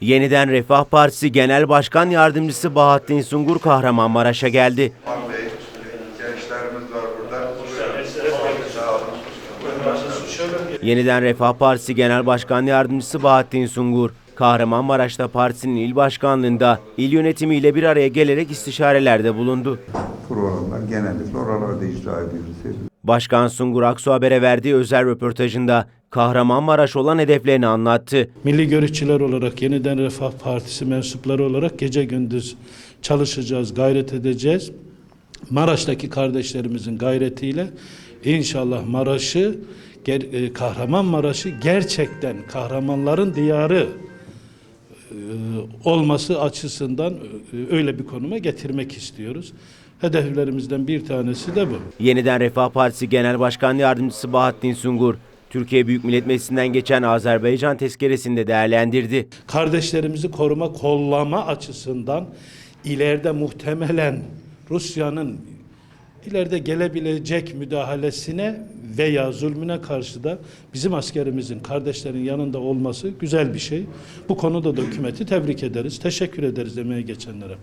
Yeniden Refah Partisi Genel Başkan Yardımcısı Bahattin Sungur Kahramanmaraş'a geldi. Yeniden Refah Partisi Genel Başkan Yardımcısı Bahattin Sungur, Kahramanmaraş'ta partisinin il başkanlığında il yönetimiyle bir araya gelerek istişarelerde bulundu. Programlar genellikle oralarda icra ediyoruz. Başkan Sungur Aksu Haber'e verdiği özel röportajında Kahramanmaraş olan hedeflerini anlattı. Milli Görüşçüler olarak Yeniden Refah Partisi mensupları olarak gece gündüz çalışacağız, gayret edeceğiz. Maraş'taki kardeşlerimizin gayretiyle inşallah Maraş'ı, e, Kahramanmaraş'ı gerçekten kahramanların diyarı e, olması açısından e, öyle bir konuma getirmek istiyoruz. Hedeflerimizden bir tanesi de bu. Yeniden Refah Partisi Genel Başkan Yardımcısı Bahattin Sungur, Türkiye Büyük Millet Meclisi'nden geçen Azerbaycan tezkeresini de değerlendirdi. kardeşlerimizi koruma, kollama açısından ileride muhtemelen Rusya'nın ileride gelebilecek müdahalesine veya zulmüne karşı da bizim askerimizin, kardeşlerin yanında olması güzel bir şey. Bu konuda da hükümeti tebrik ederiz, teşekkür ederiz emeği geçenlere.